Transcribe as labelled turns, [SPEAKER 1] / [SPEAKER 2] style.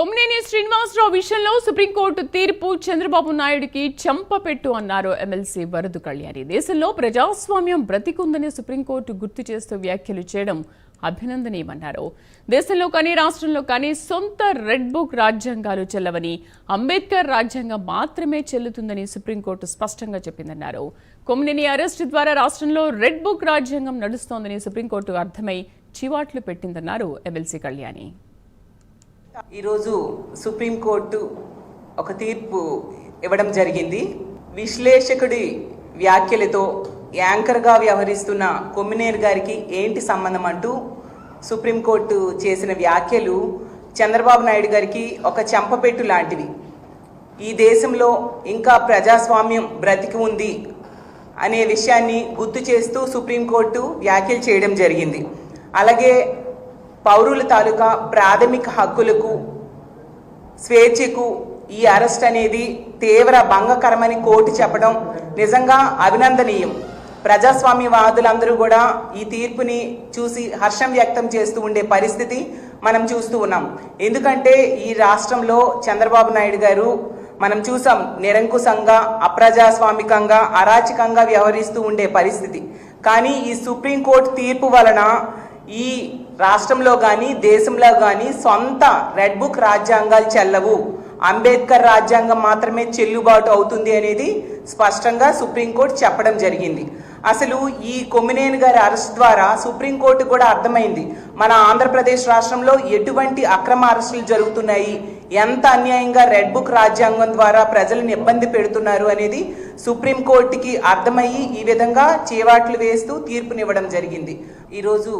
[SPEAKER 1] కొమ్మినేని శ్రీనివాసరావు విషయంలో సుప్రీంకోర్టు తీర్పు చంద్రబాబు నాయుడికి చెంపపెట్టు అన్నారు ఎమ్మెల్సీ వరదు కళ్యాణి. దేశంలో ప్రజాస్వామ్యం బ్రతికుందని సుప్రీంకోర్టు గుర్తు చేస్తూ వ్యాఖ్యలు చేయడం అభినందనీయమన్నారు. దేశంలో కానీ రాష్ట్రంలో కానీ సొంత రెడ్ బుక్ రాజ్యాంగాలు చెల్లవని అంబేద్కర్ రాజ్యాంగం మాత్రమే చెల్లుతుందని సుప్రీంకోర్టు స్పష్టంగా చెప్పిందన్నారు. కొమ్మినేని అరెస్టు ద్వారా రాష్ట్రంలో రెడ్ బుక్ రాజ్యాంగం నడుస్తోందని సుప్రీంకోర్టు అర్థమై చివాట్లు పెట్టిందన్నారు ఎమ్మెల్సీ కళ్యాణి.
[SPEAKER 2] ఈరోజు సుప్రీంకోర్టు ఒక తీర్పు ఇవ్వడం జరిగింది. విశ్లేషకుడి వ్యాఖ్యలతో యాంకర్గా వ్యవహరిస్తున్న కొమ్మినేర్ గారికి ఏంటి సంబంధం అంటూ సుప్రీంకోర్టు చేసిన వ్యాఖ్యలు చంద్రబాబు నాయుడు గారికి ఒక చెంపపెట్టు లాంటివి. ఈ దేశంలో ఇంకా ప్రజాస్వామ్యం బ్రతికి ఉంది అనే విషయాన్ని గుర్తు చేస్తూ సుప్రీంకోర్టు వ్యాఖ్యలు చేయడం జరిగింది. అలాగే పౌరుల తాలూకా ప్రాథమిక హక్కులకు స్వేచ్ఛకు ఈ అరెస్ట్ అనేది తీవ్ర భంగకరమని కోర్టు చెప్పడం నిజంగా అభినందనీయం. ప్రజాస్వామ్యవాదులందరూ కూడా ఈ తీర్పుని చూసి హర్షం వ్యక్తం చేస్తూ ఉండే పరిస్థితి మనం చూస్తూ ఉన్నాం. ఎందుకంటే ఈ రాష్ట్రంలో చంద్రబాబు నాయుడు గారు మనం చూసాం నిరంకుశంగా అప్రజాస్వామికంగా అరాచకంగా వ్యవహరిస్తూ ఉండే పరిస్థితి. కానీ ఈ సుప్రీంకోర్టు తీర్పు వలన ఈ రాష్ట్రంలో కానీ దేశంలో కానీ సొంత రెడ్ బుక్ రాజ్యాంగాలు చెల్లవు. అంబేద్కర్ రాజ్యాంగం మాత్రమే చెల్లుబాటు అవుతుంది అనేది స్పష్టంగా సుప్రీంకోర్టు చెప్పడం జరిగింది. అసలు ఈ కొమ్మినేని గారి అరెస్ట్ ద్వారా సుప్రీంకోర్టు కూడా అర్థమైంది. మన ఆంధ్రప్రదేశ్ రాష్ట్రంలో ఎటువంటి అక్రమ అరెస్టులు జరుగుతున్నాయి? ఎంత అన్యాయంగా రెడ్ బుక్ రాజ్యాంగం ద్వారా ప్రజలను ఇబ్బంది పెడుతున్నారు అనేది సుప్రీంకోర్టుకి అర్థమయ్యి ఈ విధంగా చేవాట్లు వేస్తూ తీర్పునివ్వడం జరిగింది. ఈరోజు